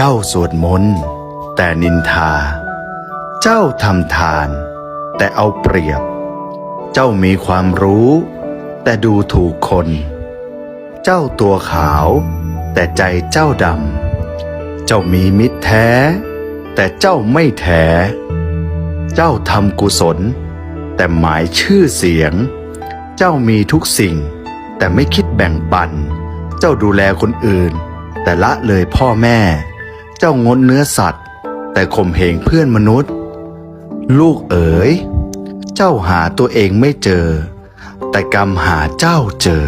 เจ้าสวดมนต์แต่นินทา เจ้าทำทาน แต่เอาเปรียบ เจ้ามีความรู้ แต่ดูถูกคน เจ้าตัวขาว แต่ใจเจ้าดำ เจ้ามีมิตรแท้ แต่เจ้าไม่แท้ เจ้าทำกุศล แต่หมายชื่อเสียง เจ้ามีทุกสิ่ง แต่ไม่คิดแบ่งปัน เจ้าดูแลคนอื่น แต่ละเลยพ่อแม่ เจ้างดเนื้อสัตว์ แต่ข่มเหงเพื่อนมนุษย์ ลูกเอ๋ย เจ้าหาตัวเองไม่เจอ แต่กรรมหาเจ้าเจอ